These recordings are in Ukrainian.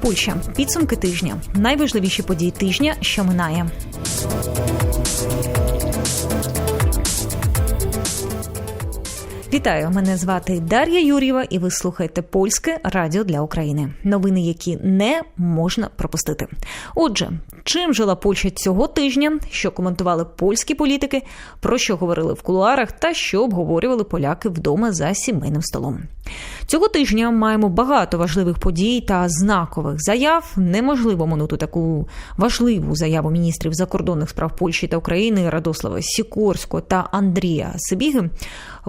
Польща. Підсумки тижня. Найважливіші події тижня, що минає. Вітаю, мене звати Дар'я Юрєва, і ви слухаєте польське радіо для України. Новини, які не можна пропустити. Отже, чим жила Польща цього тижня, що коментували польські політики, про що говорили в кулуарах, та що обговорювали поляки вдома за сімейним столом. Цього тижня маємо багато важливих подій та знакових заяв. Неможливо минути таку важливу заяву міністрів закордонних справ Польщі та України Радослава Сікорського та Андрія Сибіги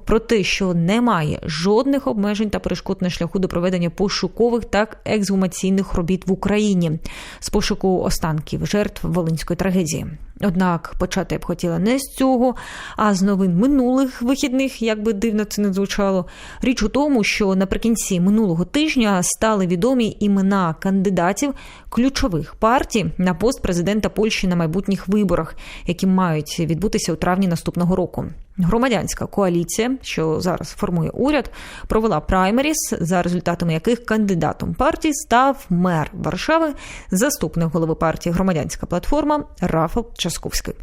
про те, що немає жодних обмежень та перешкод на шляху до проведення пошукових та ексгумаційних робіт в Україні з пошуку останків жертв волинської трагедії. Однак почати я б хотіла не з цього, а з новин минулих вихідних, як би дивно це не звучало. Річ у тому, що наприкінці минулого тижня стали відомі імена кандидатів ключових партій на пост президента Польщі на майбутніх виборах, які мають відбутися у травні наступного року. Громадянська коаліція, що зараз формує уряд, провела праймеріс, за результатами яких кандидатом партії став мер Варшави, заступник голови партії Громадянська платформа Рафал Часковський.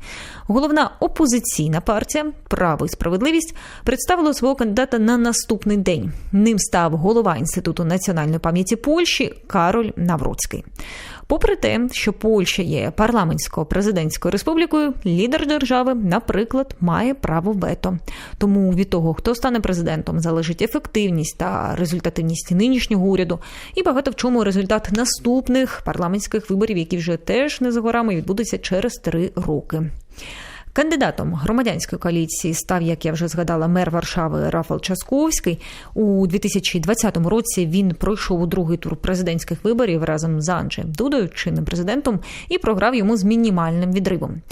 Головна опозиційна партія Право і справедливість представила свого кандидата на наступний день. Ним став голова інституту національної пам'яті Польщі Кароль Навроцький. Попри те, що Польща є парламентсько-президентською республікою, лідер держави, наприклад, має право вето. Тому від того, хто стане президентом, залежить ефективність та результативність нинішнього уряду, і багато в чому результат наступних парламентських виборів, які вже теж не за горами відбудуться через три роки. Кандидатом громадянської коаліції став, як я вже згадала, мер Варшави Рафал Часковський. У 2020 році він пройшов у другий тур президентських виборів разом з Анджеєм Дудою, чинним президентом, і програв йому з мінімальним відривом.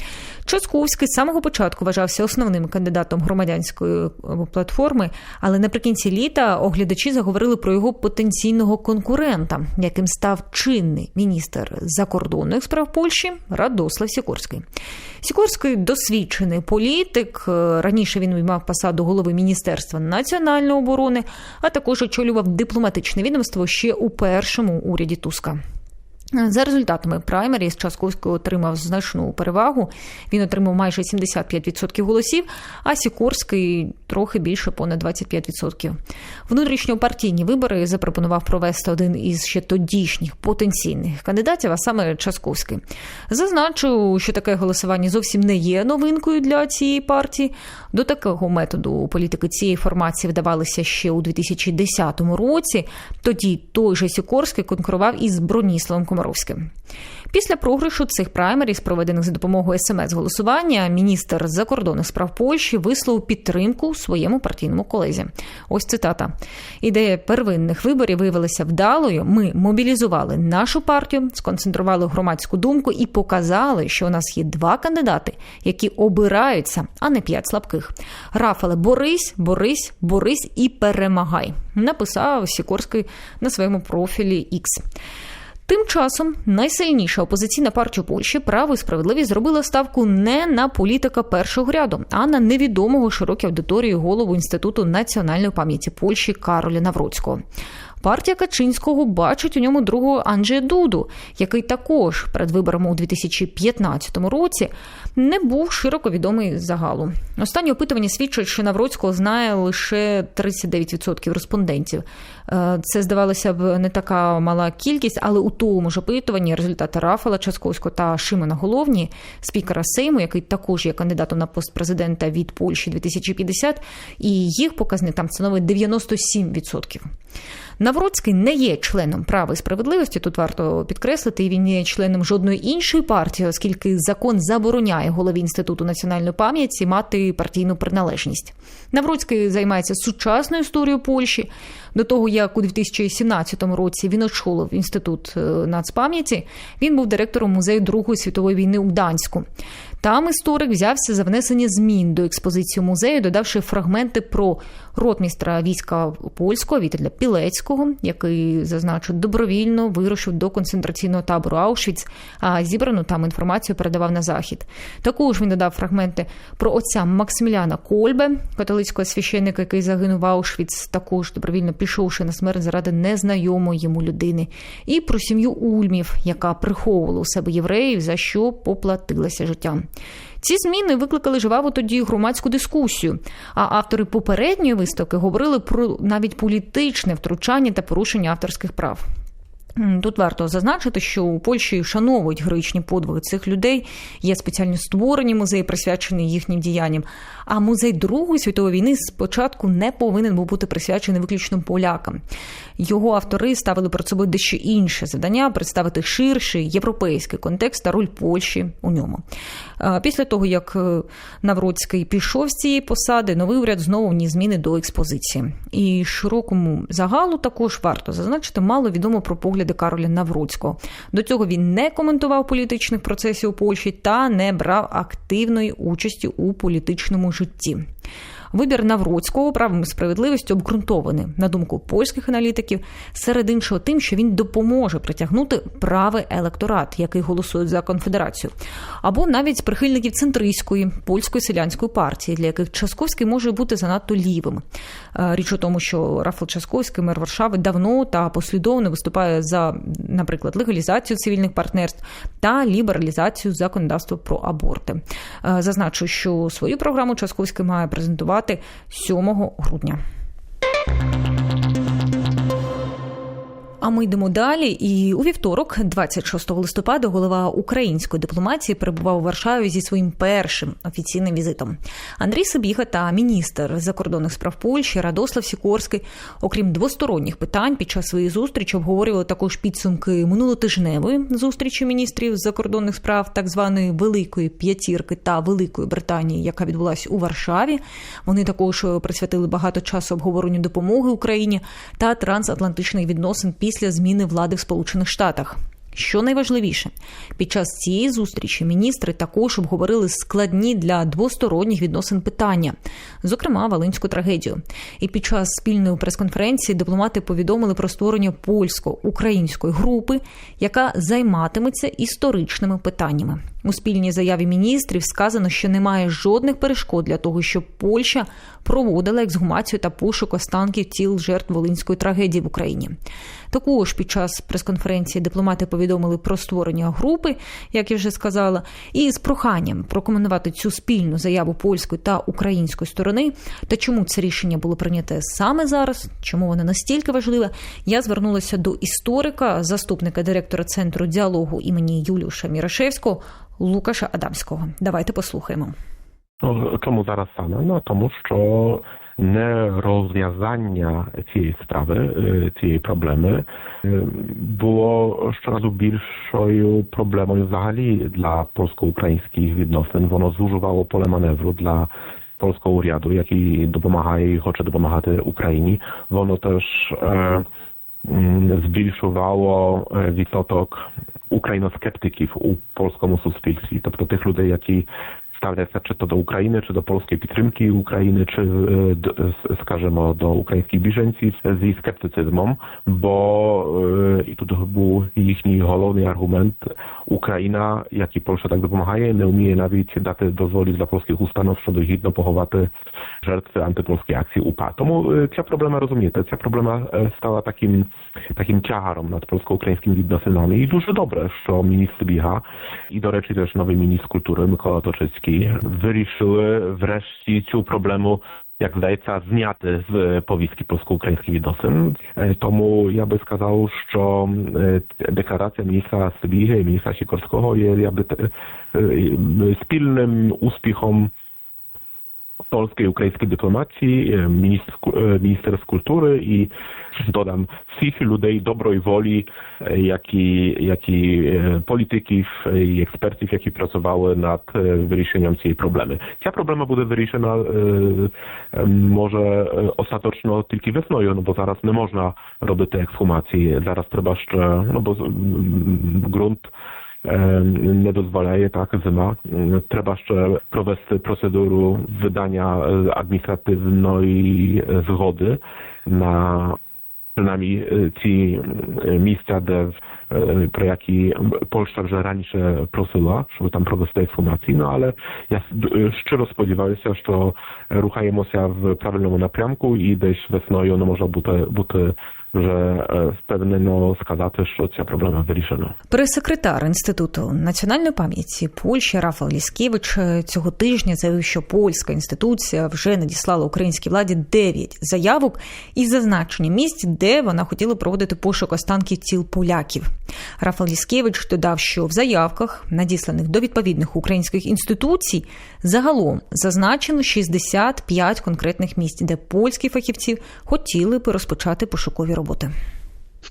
Часковський з самого початку вважався основним кандидатом громадянської платформи, але наприкінці літа оглядачі заговорили про його потенційного конкурента, яким став чинний міністр закордонних справ Польщі Радослав Сікорський. Сікорський досвідчений політик. Раніше він мав посаду голови Міністерства національної оборони, а також очолював дипломатичне відомство ще у першому уряді Туска. За результатами праймеріс Часковський отримав значну перевагу. Він отримав майже 75% голосів, а Сікорський трохи більше понад 25%. Внутрішньопартійні вибори запропонував провести один із ще тодішніх потенційних кандидатів, а саме Часковський. Зазначу, що таке голосування зовсім не є новинкою для цієї партії. До такого методу політики цієї формації вдавалися ще у 2010 році. Тоді той же Сікорський конкурував із Броніславом Комаровським. Після програшу цих праймерів, проведених за допомогою смс-голосування, міністр закордонних справ Польщі висловив підтримку своєму партійному колезі. Ось цитата: ідея первинних виборів виявилася вдалою. Ми мобілізували нашу партію, сконцентрували громадську думку і показали, що у нас є два кандидати, які обираються, а не п'ять слабких. Рафале, борись, борись, борись і перемагай. Написав Сікорський на своєму профілі X. Тим часом найсильніша опозиційна партія Польщі право і справедливість зробила ставку не на політика першого ряду, а на невідомого широкій аудиторії голову інституту національної пам'яті Польщі Кароля Навроцького. Партія Качинського бачить у ньому другого Анджея Дуду, який також перед виборами у 2015 році не був широко відомий загалу. Останні опитування свідчать, що Навроцького знає лише 39% респондентів. Е, це здавалося б не така мала кількість, але у тому ж опитуванні результати Рафала Часковського та Шимона Головні, спікера Сейму, який також є кандидатом на пост президента від Польщі 2050, і їх показник там становить 97%. Навроцький не є членом права і справедливості. Тут варто підкреслити, і він є членом жодної іншої партії, оскільки закон забороняє голові інституту національної пам'яті мати партійну приналежність. Навроцький займається сучасною історією Польщі. До того як у 2017 році він очолив інститут е, нацпам'яті, він був директором музею Другої світової війни у Гданську. Там історик взявся за внесення змін до експозиції музею, додавши фрагменти про ротмістра війська польського Вітеля Пілецького, який зазначив добровільно вирушив до концентраційного табору Аушвіц, а зібрану там інформацію передавав на захід. Також він додав фрагменти про отця Максиміляна Кольбе, католицького священника, який загинув в Аушвіц, також добровільно пішовши на смерть заради незнайомої йому людини, і про сім'ю Ульмів, яка приховувала у себе євреїв, за що поплатилася життям. Ці зміни викликали жваву тоді громадську дискусію. А автори попередньої виставки говорили про навіть політичне втручання та порушення авторських прав. Тут варто зазначити, що у Польщі шановують героїчні подвиги цих людей. Є спеціально створені музеї, присвячені їхнім діянням. А музей Другої світової війни спочатку не повинен був бути присвячений виключно полякам. Його автори ставили перед собою дещо інше завдання представити ширший європейський контекст та роль Польщі у ньому. Після того, як е, Навроцький пішов з цієї посади, новий уряд знову вніс зміни до експозиції. І широкому загалу також варто зазначити, мало відомо про погляди Кароля Навроцького. До цього він не коментував політичних процесів у Польщі та не брав активної участі у політичному житті. Вибір Навроцького правом і справедливістю обґрунтований, на думку польських аналітиків, серед іншого тим, що він допоможе притягнути правий електорат, який голосує за конфедерацію, або навіть прихильників центристської польської селянської партії, для яких Часковський може бути занадто лівим. Е, річ у тому, що Рафал Часковський, мер Варшави, давно та послідовно виступає за, наприклад, легалізацію цивільних партнерств та лібералізацію законодавства про аборти. Е, зазначу, що свою програму Часковський має презентувати працювати 7 грудня. А ми йдемо далі. І у вівторок, 26 листопада, голова української дипломатії перебував у Варшаві зі своїм першим офіційним візитом. Андрій Собіга та міністр закордонних справ Польщі Радослав Сікорський, окрім двосторонніх питань, під час своєї зустрічі обговорювали також підсумки минулотижневої зустрічі міністрів закордонних справ так званої Великої П'ятірки та Великої Британії, яка відбулася у Варшаві. Вони також присвятили багато часу обговоренню допомоги Україні та трансатлантичних відносин після після зміни влади в Сполучених Штатах. Що найважливіше, під час цієї зустрічі міністри також обговорили складні для двосторонніх відносин питання, зокрема Волинську трагедію. І під час спільної прес-конференції дипломати повідомили про створення польсько-української групи, яка займатиметься історичними питаннями. У спільній заяві міністрів сказано, що немає жодних перешкод для того, щоб Польща проводила ексгумацію та пошук останків тіл жертв волинської трагедії в Україні. Також під час прес-конференції дипломати повідомили про створення групи, як я вже сказала, і з проханням прокоментувати цю спільну заяву польської та української сторони та чому це рішення було прийняте саме зараз, чому воно настільки важливе. Я звернулася до історика, заступника директора центру діалогу імені Юліуша Мірошевського Лукаша Адамського. Давайте послухаємо. Чому зараз саме? Ну тому що нерозв'язання цієї справи, цієї проблеми було щоразу більшою проблемою взагалі для польсько-українських відносин. Воно зужувало поле маневру для polskiego urjadu, jaki допомагає і хоче допомагати Україні. Воно теж е, збільшувало відсоток україноскептиків у польському суспільстві, тобто тих людей, які ставляться czy to do Ukrainy, czy do polskiej підтримки України, чи скажімо до українських біженців зі скептицизмом, бо і тут був їхній головний аргумент Україна, як і Польща так допомагає, не вміє навіть дати дозволів для polskich установ щодо гідно поховати жертви антипольської акції УПА. Тому ця проблема розумієте, ця проблема стала таким таким тягаром над polsko-ukraińskimi відносинами. І дуже добре, що міністр Біга і, до речі, теж новий міністр культури Микола Точицький вирішили врешті цю проблему як здається, зняти з повістки polsko-українських відносин. Тому я би сказав, що декларація міністра Сибіги і міністра Сікорського є якби спільним успіхом polskiej, ukraińskiej dyplomacji, e, ministr, e, kultury i dodam wszystkich ludzi dobrej woli, e, jak i, jak i polityków i ekspertów, jakie pracowały nad wyrysieniem tej problemy. Ta problema będzie wyrysiona może ostateczno tylko wiosną, no bo zaraz nie można robić tej ekshumacji, zaraz trzeba jeszcze, no bo grunt не дозволяє так зима. М, Треба ще провести процедуру видання е, адміністративної е, згоди на принаймні е, ці е, місця, де е, про які Польща вже раніше просила, щоб там провести ексхумації. Ну але я с- щиро сподіваюся, що рухаємося в правильному напрямку і десь весною ну, може бути, бути вже е, впевнено сказати, що ця проблема вирішена. Прес-секретар інституту національної пам'яті Польщі Рафал Ліскевич е, цього тижня заявив, що польська інституція вже надіслала українській владі 9 заявок із зазначенням місць, де вона хотіла проводити пошук останків тіл поляків. Рафал Ліскевич додав, що в заявках, надісланих до відповідних українських інституцій, загалом зазначено 65 конкретних місць, де польські фахівці хотіли би розпочати пошукові роботи. W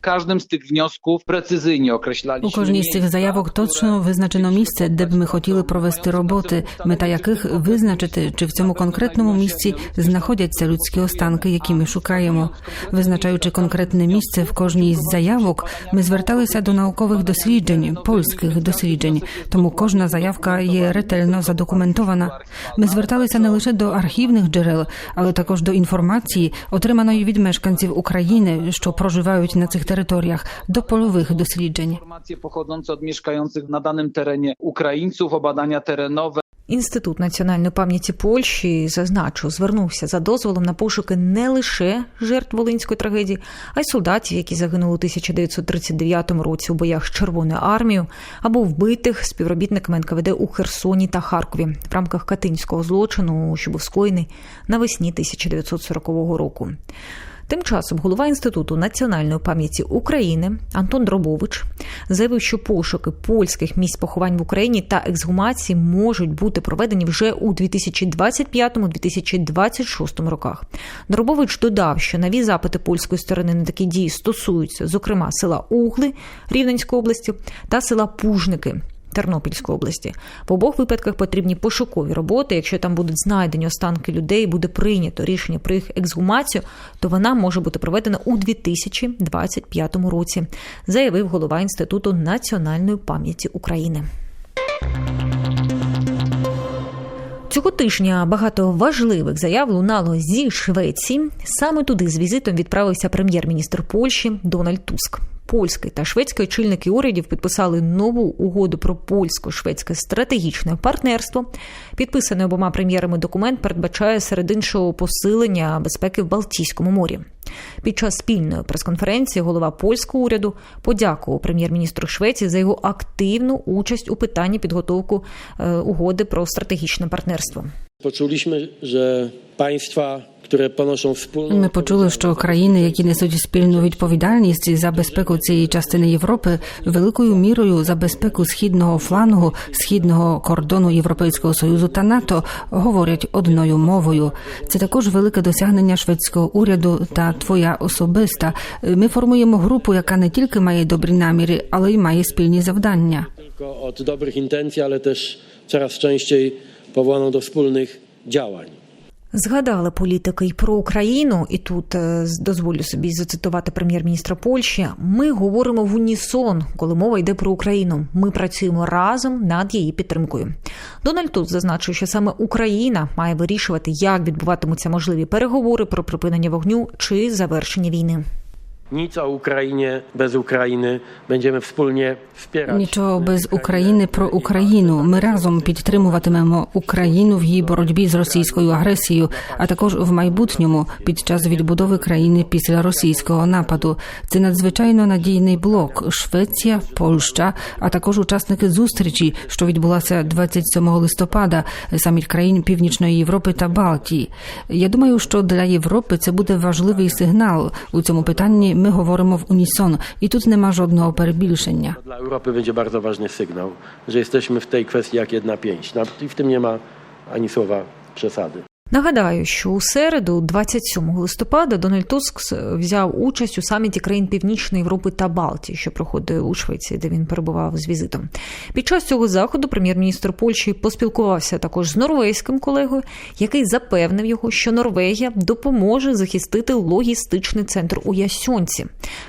każdym z tych wniosków precyzyjnie określaliśmy з цих miejsca, заявок które точно визначено місце, де б ми хотіли провести роботи, мета яких визначити, чи в цьому конкретному місці знаходяться людські останки, які ми шукаємо. Визначаючи конкретне місце в кожній з заявок, ми зверталися до наукових досліджень, польських досліджень. Тому кожна заявка є ретельно задокументована. Ми зверталися не лише до архівних джерел, але також до інформації, отриманої від мешканців України, що проживають на цих територіях, до польових досліджень. informacje pochodzące od mieszkających na danym terenie Ukraińców o badania terenowe. Інститут національної пам'яті Польщі зазначу, звернувся за дозволом на пошуки не лише жертв волинської трагедії, а й солдатів, які загинули у 1939 році у боях з Червоною армією, або вбитих співробітниками НКВД у Херсоні та Харкові в рамках катинського злочину, що був скоєний навесні 1940 року. Тим часом голова інституту національної пам'яті України Антон Дробович заявив, що пошуки польських місць поховань в Україні та ексгумації можуть бути проведені вже у 2025-2026 роках. Дробович додав, що нові запити польської сторони на такі дії стосуються, зокрема, села Угли Рівненської області та села Пужники. Тернопільської області в обох випадках потрібні пошукові роботи. Якщо там будуть знайдені останки людей, буде прийнято рішення про їх ексгумацію, то вона може бути проведена у 2025 році, заявив голова інституту національної пам'яті України. Цього тижня багато важливих заяв лунало зі Швеції. Саме туди з візитом відправився прем'єр-міністр Польщі Дональд Туск. Польський та шведський очільники урядів підписали нову угоду про польсько-шведське стратегічне партнерство. Підписаний обома прем'єрами документ передбачає серед іншого посилення безпеки в Балтійському морі. Під час спільної прес-конференції голова польського уряду подякував прем'єр-міністру Швеції за його активну участь у питанні підготовку е, угоди про стратегічне партнерство. Poczuliśmy, że państwa, Ми почули, що країни, які несуть спільну відповідальність за безпеку цієї частини Європи, великою мірою за безпеку східного флангу, східного кордону Європейського союзу та НАТО говорять одною мовою. Це також велике досягнення шведського уряду та твоя особиста. Ми формуємо групу, яка не тільки має добрі наміри, але й має спільні завдання. tylko od dobrych intencji, ale też coraz częściej powołaną do wspólnych działań. Згадали політики й про Україну, і тут дозволю собі зацитувати прем'єр-міністра Польщі. Ми говоримо в унісон, коли мова йде про Україну. Ми працюємо разом над її підтримкою. Дональд Туск зазначив, що саме Україна має вирішувати, як відбуватимуться можливі переговори про припинення вогню чи завершення війни. Nic o Ukrainie bez Ukrainy. Będziemy wspólnie wspierać. Нічого без України про Україну. Ми разом підтримуватимемо Україну в її боротьбі з російською агресією, а також в майбутньому під час відбудови країни після російського нападу. Це надзвичайно надійний блок Швеція, Польща, а також учасники зустрічі, що відбулася 27 листопада, саміт країн Північної Європи та Балтії. Я думаю, що для Європи це буде важливий сигнал у цьому питанні. my mówimy w unison i tu nie ma żadnego perbilszenia. Dla Europy będzie bardzo ważny sygnał, że jesteśmy w tej kwestii jak jedna pięć. I w tym nie ma ani słowa przesady. Нагадаю, що у середу, 27 листопада, Дональд Туск взяв участь у саміті країн Північної Європи та Балтії, що проходить у Швеції, де він перебував з візитом. Під час цього заходу прем'єр-міністр Польщі поспілкувався також з норвезьким колегою, який запевнив його, що Норвегія допоможе захистити логістичний центр у Ясьонці.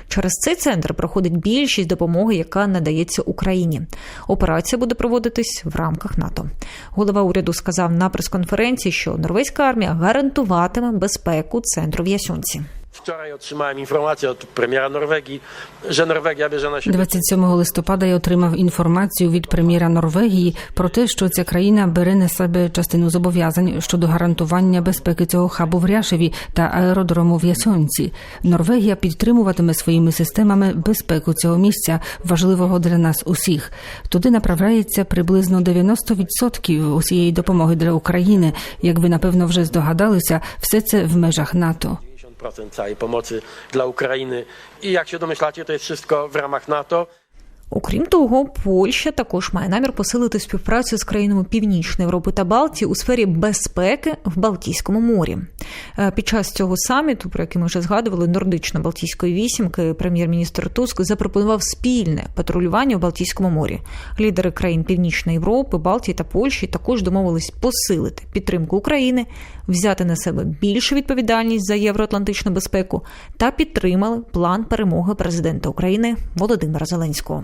Через цей центр проходить більшість допомоги, яка надається Україні. Операція буде проводитись в рамках НАТО. Голова уряду сказав на прес-конференції, що норвезька армія гарантуватиме безпеку центру в Ясьонці. Wczoraj otrzymałem informację od premiera Norwegii, że Norwegia bierze na siebie 27 листопада я отримав інформацію від прем'єра Норвегії про те, що ця країна бере на себе частину зобов'язань щодо гарантування безпеки цього хабу в Ряшеві та аеродрому в Ясонці. Норвегія підтримуватиме своїми системами безпеку цього місця, важливого для нас усіх. Туди направляється приблизно 90% усієї допомоги для України. Як ви напевно вже здогадалися, все це в межах НАТО. 50% całej pomocy dla Ukrainy. I jak się domyślacie, to jest wszystko w ramach NATO. Окрім того, Польща також має намір посилити співпрацю з країнами Північної Європи та Балтії у сфері безпеки в Балтійському морі. Е, Під час цього саміту, про який ми вже згадували, нордично-балтійської вісімки, прем'єр-міністр Туск запропонував спільне патрулювання в Балтійському морі. Лідери країн Північної Європи, Балтії та Польщі також домовились посилити підтримку України, взяти на себе більшу відповідальність за євроатлантичну безпеку та підтримали план перемоги президента України Володимира Зеленського.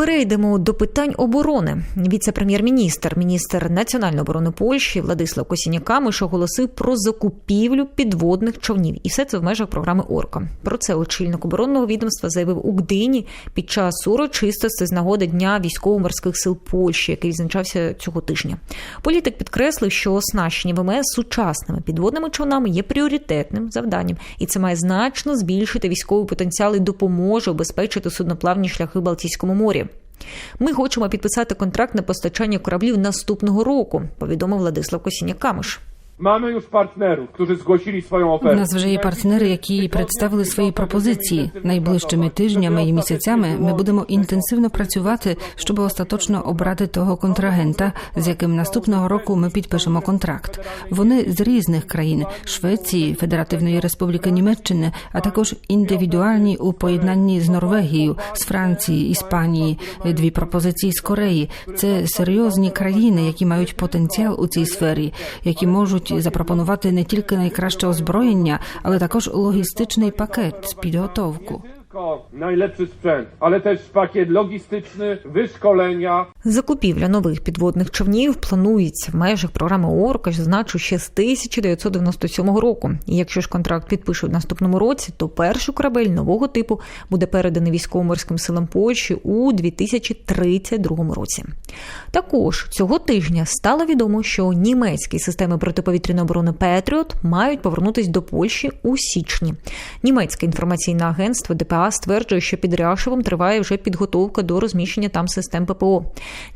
Перейдемо до питань оборони. Віце-прем'єр-міністр, міністр національної оборони Польщі Владислав Косіняк-Камиш оголосив про закупівлю підводних човнів, і все це в межах програми Орка. Про це очільник оборонного відомства заявив у Гдині під час урочистості з нагоди дня військово-морських сил Польщі, який відзначався цього тижня. Політик підкреслив, що оснащення ВМС сучасними підводними човнами є пріоритетним завданням, і це має значно збільшити військовий потенціал і допоможе обезпечити судноплавні шляхи Балтійському морі. Ми хочемо підписати контракт на постачання кораблів наступного року, повідомив Владислав Косіняк-Камиш. Mamy już partnerów, którzy zgłosili swoją У нас вже є партнери, які представили свої пропозиції. Найближчими тижнями і місяцями ми будемо інтенсивно працювати, щоб остаточно обрати того контрагента, з яким наступного року ми підпишемо контракт. Вони з різних країн Швеції, Федеративної Республіки Німеччини, а також індивідуальні у поєднанні з Норвегією, з Франції, Іспанії. Дві пропозиції з Кореї. Це серйозні країни, які мають потенціал у цій сфері, які можуть запропонувати не тільки найкраще озброєння, але також логістичний пакет підготовку. Tylko najlepszy sprzęt, ale też pakiet logistyczny, wyszkolenia. Закупівля нових підводних човнів планується в межах програми Орка, що значу ще з 1997 року. І якщо ж контракт підпишуть в наступному році, то перший корабель нового типу буде переданий військово-морським силам Польщі у 2032 році. Також цього тижня стало відомо, що німецькі системи протиповітряної оборони Петріот мають повернутися до Польщі у січні. Німецьке інформаційне агентство ДПА стверджує, що під Ряшевом триває вже підготовка до розміщення там систем ППО.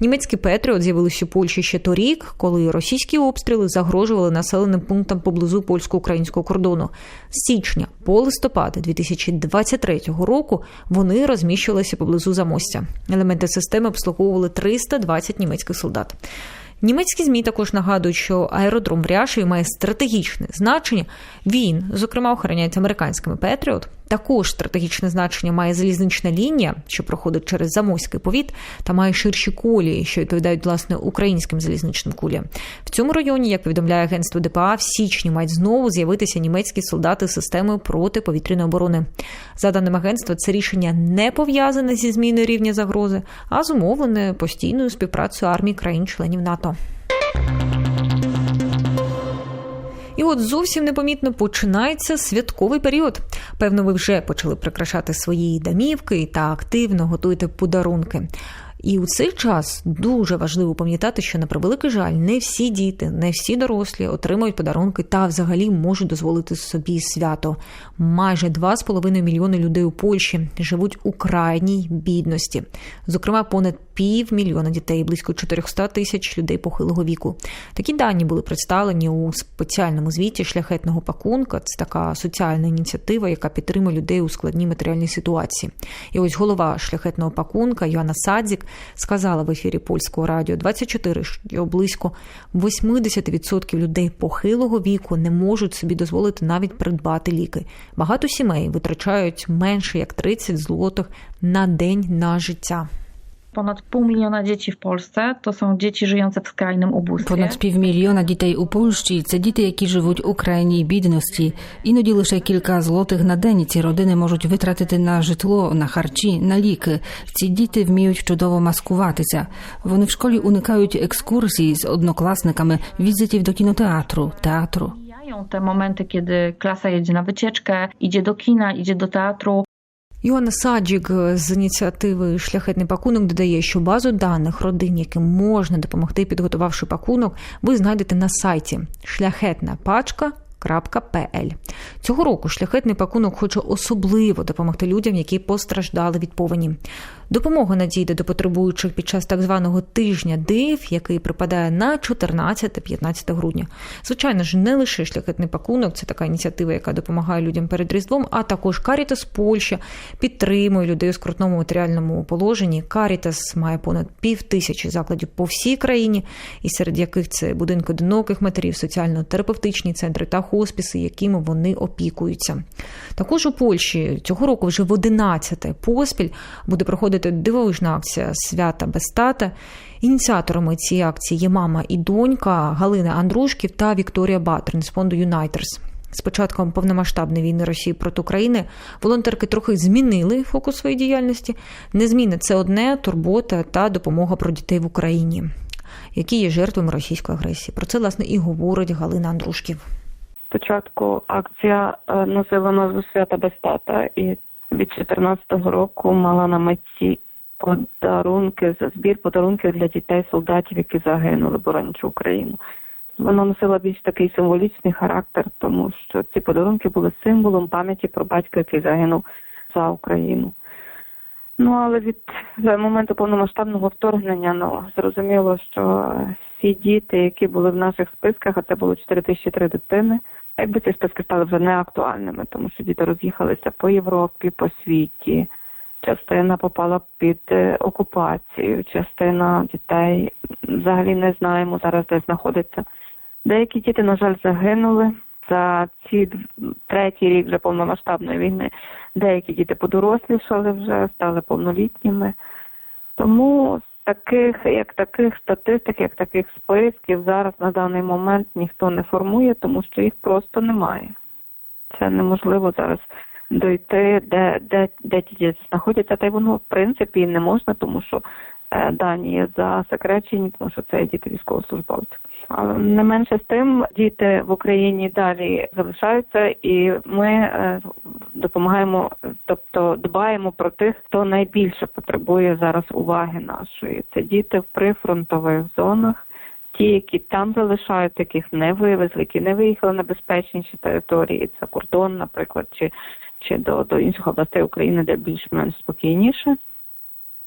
Німецькі Петріот з'явилися у Польщі ще торік, коли російські обстріли загрожували населеним пунктам поблизу польсько-українського кордону. З січня по листопад 2023 року вони розміщувалися поблизу замостя. Елементи системи обслуговували 320 німецьких солдат. Німецькі змі також нагадують, що аеродром в Ряшеві має стратегічне значення. Він, зокрема, охороняється американськими Петріот. Також стратегічне значення має залізнична лінія, що проходить через замоський повіт, та має ширші колії, що відповідають власне українським залізничним куліям. В цьому районі, як повідомляє агентство ДПА, в січні мають знову з'явитися німецькі солдати системи протиповітряної оборони. За даним агентства, це рішення не пов'язане зі зміною рівня загрози, а зумовлене постійною співпрацею армій країн-членів НАТО. От зовсім непомітно починається святковий період. Певно, ви вже почали прикрашати свої домівки та активно готуєте подарунки. І у цей час дуже важливо пам'ятати, що на превеликий жаль, не всі діти, не всі дорослі отримують подарунки та взагалі можуть дозволити собі свято. Майже 2,5 мільйони людей у Польщі живуть у крайній бідності. Зокрема, понад півмільйона дітей, близько 400 тисяч людей похилого віку. Такі дані були представлені у спеціальному звіті шляхетного пакунка. Це така соціальна ініціатива, яка підтримує людей у складній матеріальній ситуації. І ось голова шляхетного пакунка Йоанна Садзік сказала в ефірі польського радіо 24, що близько 80% людей похилого віку не можуть собі дозволити навіть придбати ліки. Багато сімей витрачають менше як 30 злотих на день на життя. Ponad pół miliona dzieci w Polsce to są dzieci żyjące w skrajnym ubóstwie. Понад півмільйона дітей у Польщі це діти, які живуть у крайній бідності. Іноді лише кілька злотих на день ці родини можуть витратити на житло, на харчі, на ліки. Ці діти вміють чудово маскуватися. Вони в школі уникають екскурсій з однокласниками, візитів до кінотеатру, театру. Mijają te momenty, kiedy klasa jedzie na wycieczkę, idzie do kina, idzie do teatru. Йоанна Саджік з ініціативи Шляхетний пакунок додає, що базу даних родин, яким можна допомогти, підготувавши пакунок, ви знайдете на сайті шляхетна пачка. Цього року шляхетний пакунок хоче особливо допомогти людям, які постраждали від повені. Допомога надійде до потребуючих під час так званого тижня див, який припадає на 14-15 грудня. Звичайно ж, не лише шляхетний пакунок, це така ініціатива, яка допомагає людям перед Різдвом, а також Карітас Польща підтримує людей у скрутному матеріальному положенні. Карітас має понад пів тисячі закладів по всій країні, і серед яких це будинки одиноких матерів, соціально-терапевтичні центри та хоспіси, якими вони опікуються. Також у Польщі цього року вже в 11 поспіль буде проходити дивовижна акція свята без тата. Ініціаторами цієї акції є мама і донька Галина Андрушків та Вікторія Батрин з фонду Юнайтерс. З початком повномасштабної війни Росії проти України волонтерки трохи змінили фокус своєї діяльності. Незмінне це одне турбота та допомога про дітей в Україні, які є жертвами російської агресії. Про це власне і говорить Галина Андрушків. Спочатку акція е, носила назву свята без тата і від 2014 року мала на меті подарунки за збір подарунків для дітей солдатів, які загинули, боронячи Україну. Вона носила більш такий символічний характер, тому що ці подарунки були символом пам'яті про батька, який загинув за Україну. Ну але від моменту повномасштабного вторгнення ну зрозуміло, що всі діти, які були в наших списках, а це було 4003 дитини, якби ці списки стали вже неактуальними, тому що діти роз'їхалися по Європі, по світі. Частина попала під е, окупацію, частина дітей взагалі не знаємо зараз, де знаходиться. Деякі діти, на жаль, загинули за ці третій рік вже повномасштабної війни. Деякі діти подорослішали вже, стали повнолітніми. Тому таких, як таких статистик, як таких списків зараз на даний момент ніхто не формує, тому що їх просто немає. Це неможливо зараз дойти, де, де, де ті діти знаходяться, та й воно в принципі не можна, тому що дані є засекречені, тому що це діти військовослужбовців. Але не менше з тим, діти в Україні далі залишаються, і ми е, допомагаємо, тобто дбаємо про тих, хто найбільше потребує зараз уваги нашої. Це діти в прифронтових зонах. Ті, які там залишаються, яких не вивезли, які не виїхали на безпечніші території, це кордон, наприклад, чи, чи до, до інших областей України, де більш-менш спокійніше,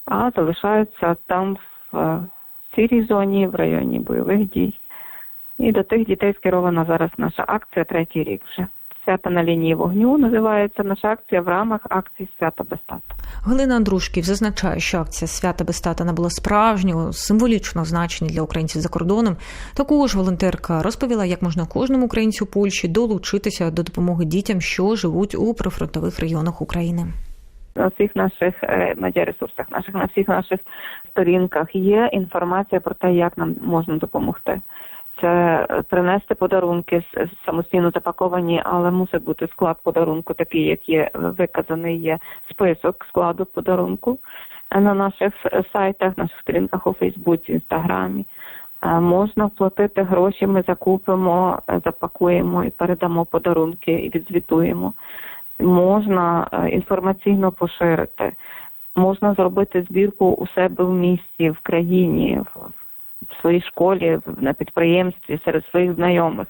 а залишаються там в е, сірій зоні, в районі бойових дій. І до тих дітей скерована зараз наша акція третій рік вже. Свята на лінії вогню називається наша акція в рамках акції Свята без тата. Галина Андрушків зазначає, що акція свята без тата набула справжнього символічного значення для українців за кордоном. Також волонтерка розповіла, як можна кожному українцю Польщі долучитися до допомоги дітям, що живуть у прифронтових районах України. На всіх наших е, медіаресурсах, наших на всіх наших сторінках є інформація про те, як нам можна допомогти. Це е, принести подарунки самостійно запаковані, але мусить бути склад подарунку, такий, як є виказаний є список складу подарунку е, на наших е, сайтах, наших сторінках у Фейсбуці, Інстаграмі. Е, Можна вплатити гроші, ми закупимо, е, запакуємо і передамо подарунки і відзвітуємо можна е, інформаційно поширити, можна зробити збірку у себе в місті, в країні, в своїй школі, на підприємстві, серед своїх знайомих.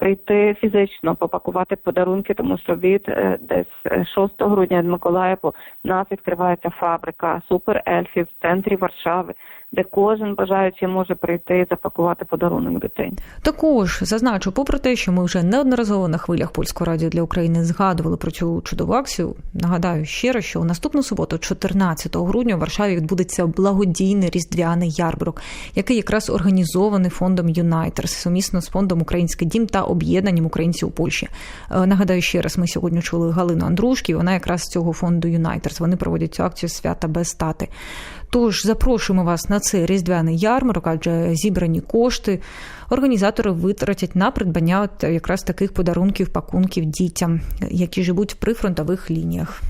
Прийти фізично, попакувати подарунки, тому що від е, десь е, 6 грудня від Миколая нас відкривається фабрика суперельфів в центрі Варшави, де кожен бажаючий може прийти і запакувати подарунок дитині. Також зазначу, попри те, що ми вже неодноразово на хвилях польського радіо для України згадували про цю чудову акцію. Нагадаю ще раз, що у наступну суботу, 14 грудня, у Варшаві відбудеться благодійний різдвяний ярмарок, який якраз організований фондом Юнайтерс сумісно з фондом Український дім та об'єднанням українців у Польщі. Е, Нагадаю ще раз, ми сьогодні чули Галину Андрушки. Вона якраз з цього фонду Юнайтерс. Вони проводять цю акцію свята без тати. Тож запрошуємо вас на цей різдвяний ярмарок, адже зібрані кошти організатори витратять на придбання от якраз таких подарунків, пакунків дітям, які живуть в прифронтових лініях.